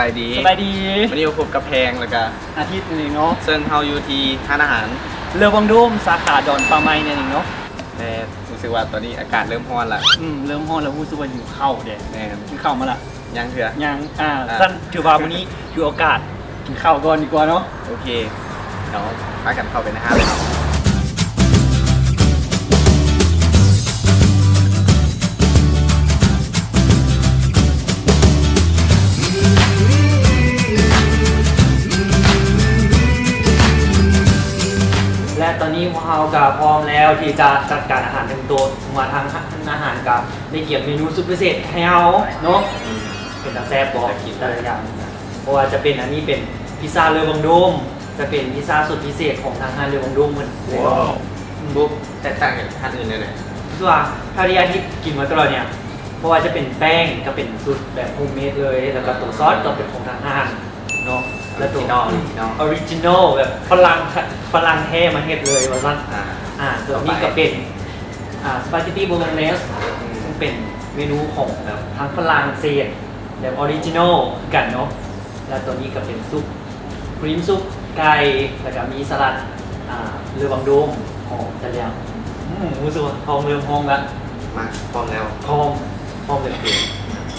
บายดีสบายดีวันนี้พบกับแพงแล้วก็อาทิตย์นึงเนาะเซิงเฮาอยู่ที่ทานอาหาร เรือวังโดมสาขาดอนปลาไม้เนี่ยเองเนาะแต่รู้สึกว่าตอนนี้อากาศเริ่มร้อนละอืมเริ่มฮ้อนแล้วรู้สึกว่าอยู่เข้าเด็แน่นกินข้าวมาละยังเถื่อยังอ่าอ่าสั้นถือว่าวันนี้อยู่โอกาสกินข้าวก่อนดีกว่าเนาะโอเคเดี๋ยวพากันเข้าไปนะฮะเลยครับ และตอนนี้พวกเราก็พร้อมแล้วที่จะจัดการอาหารเต็มโต๊ะมาทางอาหารกับในเกี่ยวกับเมนูสุดพิเศษให้เราเนาะอืมเป็นตาแซ่บบอกกินแต่ละอย่างเพราะว่าจะเป็นอันนี้เป็นพิซซ่าเรือวังโดม จะเป็นพิซซ่าสุดพิเศษของทางงานเรือวังโดมเหมือนเลยบุ๊บแตกต่างจากทานอื่นเลยเลยคือว่าถ้าที่อาทิตย์กินมาตลอดเนี่ยเพราะว่าจะเป็นแป้งก็เป็นสูตรแบบโฮมเมดเลย แล้วก็ตัวซอสก็เป็นของทางห้างเนาะ แล้วตัวออริจินอลออริจินอลแบบฝรั่งฝรั่งแท้มาเฮ็ดเลยว่าซั่นอ่าอ่าตัวนี้ก็เป็นอ่าสปาเกตตี้โบโลเนสซึ่งเป็นเมนูของแบบทางฝรั่งเศสแบบออริจินอลกันเนาะแล้วตัวนี้ก็เป็นซุปครีมซุปไก่แล้วก็มีสลัดอ่าเรือวังโดมของทะเลอืมรู้สึกว่าทองเริ่มห้องแล้วมาพร้อมแล้วทองทองเลยเปลี่ยน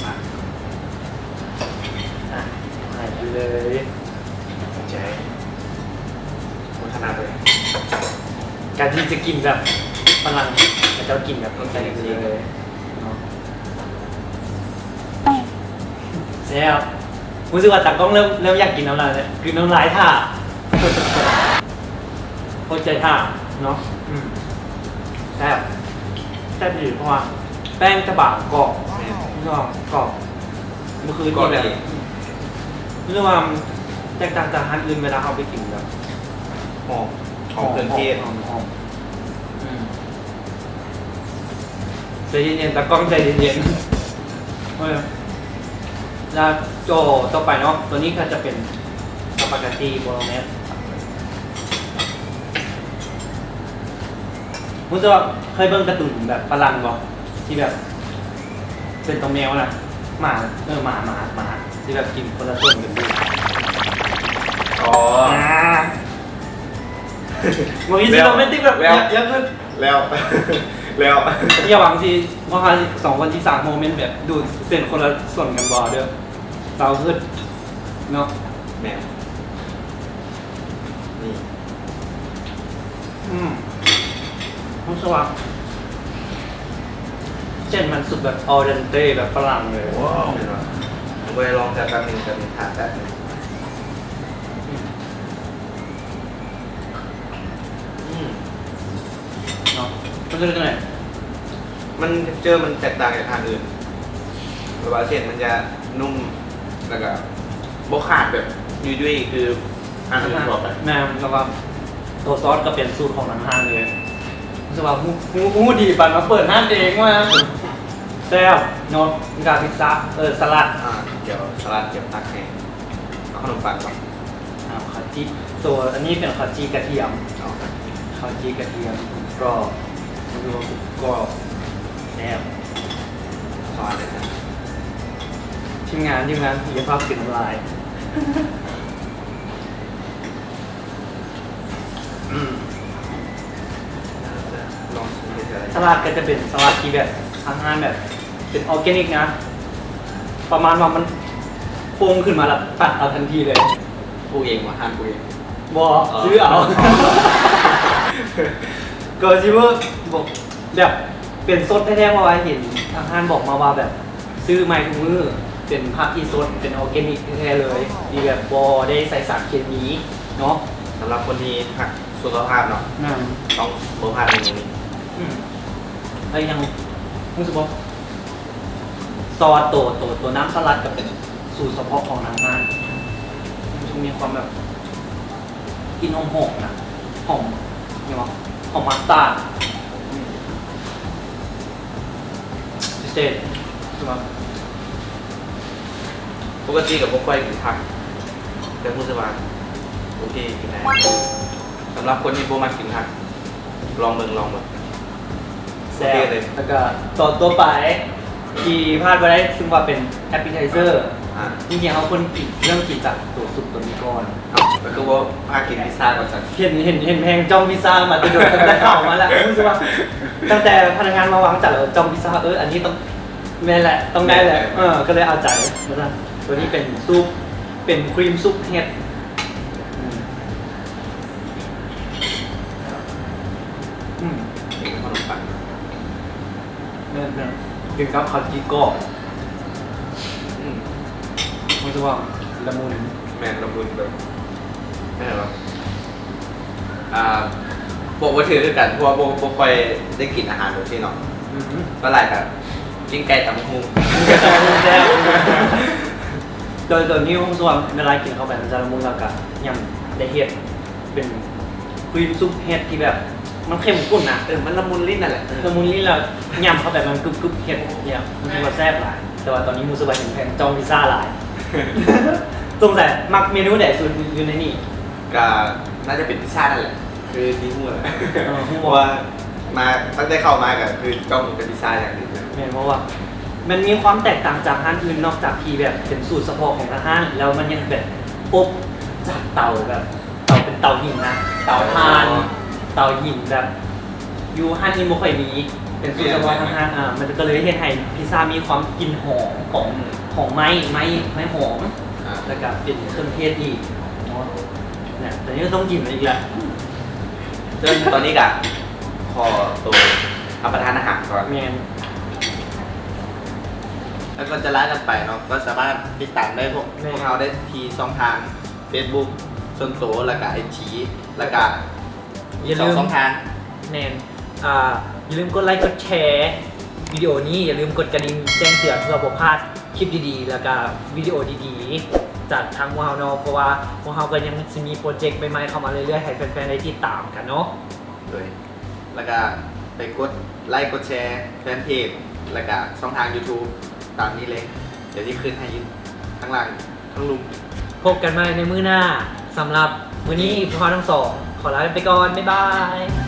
มาอะใส่ไปเลย การที่จะกินแบบฝรั่งแต่เจ้ากินแบบคนไทยจริงๆเลยเนาะแซ่บรู้สึกว่าตากล้องเริ่มเริ่มอยากกินน้ำลายเลยคือน้ำลายท่าโคตรใจท่าเนาะอืมแซ่บแซ่บดีเพราะว่าแป้งจะบางกรอบแม่ไม่ชอบกรอบเมื่อคืนก่อกินนแบบดีเรื่องว่าแตกต่างจากอาหารอื่นเวลาเอาไปกินแบบหอม หอมเครื่องเทศหอมหอมอืมใจเย็นๆตากล้องใจเย็นๆเฮ้ยแล้วโจต่อไปเนาะ ตัวนี้ก็จะเป็นสปาเกตตีโบโลเนสมุจะเคยเบิ่งการ์ตูนแบบฝรั่งบอกที่แบบ เป็นตัวแมวนะหมาเออหมาหมาหมาที่แบบกินคนละส่วนกันดูอ๋ บางทีซีโรแมนติกแบบแล้ว เยอะขึ้นแล้ว แล้วอย่าหวังทีว่าสองคนที่สามโมเมนต์แบบดูเส้นคนละส่วนกันบ่เด้อเศร้าขึ้นเนาะแมวนี่อืมรู้สึกว่าเส้นมันสุดแบบออเดนเต้แบบฝรั่งเลย ว้าวเห็นไหมผมไปลองจากการหนึ่งจากหนึ่งทานได้เลย นาะมันจะเป็นยังไงมันเจอมันแตกต่างจากทานอื่นเพราะว่าเส้นมันจะนุ่มแล้วก็บกขาดแบบยุ่ยๆคือทานอื่นทั่วไปแม่แล้วก็ตัวซอสก็เป็นสูตรของทางห้างเลยรู้สึกว่ามูมูมูดีปันมาเปิดห้างเองว่าแซ่บเนาะมีกาพิซซ่าเออสลัดอ่าเดี๋ยวสลัดเดี๋ยวตักให้เอาขนมปังก่อนอ่าข้าวจีตัวอันนี้เป็นข้าวจีกระเทียมเอาครับข้าวจีกระเทียมกรอบ ดูกรอบแซ่บซอสเลยนะทีมงานทีมงานมีภาพกลิ่นน้ำลายอืมลองชิมดูเถอะสลัดก็จะเป็นสลัดที่แบบอาหารแบบ เป็นออร์แกนิกนะ ประมาณว่ามันปรุงขึ้นมาแล้วตัดเอาทันทีเลยปลูกเองวะทานปลูกเอง บอซื้อเอา ก็ชิว่าบอกแบบเป็นซดแท้ๆมาไว้เห็นทางห้านบอกมาว่าแบบ ซื้อไม้ถุงมือเป็นผักที่สดเป็นออร์แกนิกแท้ๆเลยมีแบบบอได้ใส่สารเคมีเนาะสำหรับคนที่หักสุขภาพเนาะนั่นต้องบพลาดเมนูนี้อืมแล้วยังรู้สึกว่าซอสตัวตัวตัวน้ำสลัดก็เป็นสูตรเฉพาะของทางห้านมันจะมีความแบบกลินหอมๆนะหอมยังไงวะ หอมมัสตาร์พิเศษใช่ไหมปกติกับพวกไฟกินผักแต่พูดสว่าโอเคกินได้สำหรับคนที่โบมากินผัก ลองเบิ่งลองเบิ่งแซ่โอเคบเลยแล้วก็ตัวตัวไปที่พลาดไปได้ซึ่งว่าเป็นแอปเปิลไทเซอร์ ออ่าจริงๆเขาคนกินเริ่มกินจากตัวซุปตัวนี้ก่อนเอาก็คือว่าพากินพิซซ่าก่อนสักเห็นเห็นเห็นแพงจ้องพิซซ่ามาตั้งแต่ตั้งแต่เข้ามาแล้วรู้สึกว่าตั้งแต่พนักงานมาวางจัดแล้วจ้องพิซซ่าเอออันนี้ต้องแม่นแหละต้องได้แหละเออก็เลยเอาใจมาซะตัวนี้เป็นซุปเป็นครีมซุปเห็ดอืมอืมขนมปังเนิ่นเนิ่นกินกับข้าวจีกรอบอืม รู้สึกว่าละมุนแมนละมุนแบบไม่ใช่หรออ่าบอกว่าถือคือกันเพราะว่าโบโบค่อยได้กินอาหารแบบที่เนาะอืมก็หลายแบบกินไก่ตำหูแซ่บโดยโดยนี้ผมส่วนเวลากินเข้าไปมันจะละมุนแล้วก็ยังได้เห็ดเป็นครีมซุปเห็ดที่แบบ มันเข้มข้นนะเออมันละมุนลิ้นนั่นแหละเออละมุนนี่เรายำเข้าไปมันกรึบกรึบเห็ดเนี่ยมันคือว่าแซ่บหลายแต่ว่าตอนนี้มูสบายถึงแพงจองพิซซ่าหลาย สงสัยมักเมนูไหนสุดอยู่ในนี่ก็น่าจะเป็นพิซซ่านั่นแหละ คือดีหัวเออหัวเพราะว่ามาตั้งแต่เข้ามาก็คือจ้องเป็นพิซซ่าอย่างเดียวเลยแม่นเพราะว่า มันมีความแตกต่างจากอาหารอื่นนอกจากที่แบบเป็นสูตรเฉพาะของอาหารแล้วมันยังแบบอบจากเตาแบบเตาเป็นเตาหินนะเตาถ่าน เตาหินแบบอยู่ห้านนี้ไม่ค่อยมี เป็นสูตรเฉพาะทางห้างอ่ามันก็เลยเฮ็ดให้พิซซ่ามีความกลิ่นหอมของของไม้ไม้ไม้หอมอ่าแล้วก็เป็นเครื่องเทศอีกเนาะเนี่ยแต่นี่ก็ต้องกินมันอีกแหละซึ่งตอนนี้ก็ขอตัวรับประทานอาหารก่อนแมนแล้วก็จะไลฟ์กันไปเนาะก็สามารถติดตามได้พวกพวกเราได้ทีช่องทาง Facebook ส่วนตัวแล้วก็ไอจีแล้วก็อีกสองช่องทางแมนอ่าอย่าลืมกดไลค์กดแชร์วิดีโอนี้อย่าลืมกดกระดิ่งแจ้งเตือนเพื่อบ่พลาดคลิปดีๆ แล้วก็วิดีโอดีๆ จากทางพวกเราเนาะเพราะว่าพวกเราก็ยังจะมีโปรเจกต์ใหม่ๆเข้ามาเรื่อยๆให้แฟนๆได้ติดตามกันเนาะเลยแล้วก็ไปกดไลค์กดแชร์แฟนเพจแล้วก็ช่องทาง YouTube ตามนี้เลย เดี๋ยวที่ขึ้นให้อยินข้างล่างข้างลุมพบกันใหม่ในมื้อหน้าสำหรับวันนี้พวกเราทั้งสอง ขอลาไปก่อน บ๊ายบาย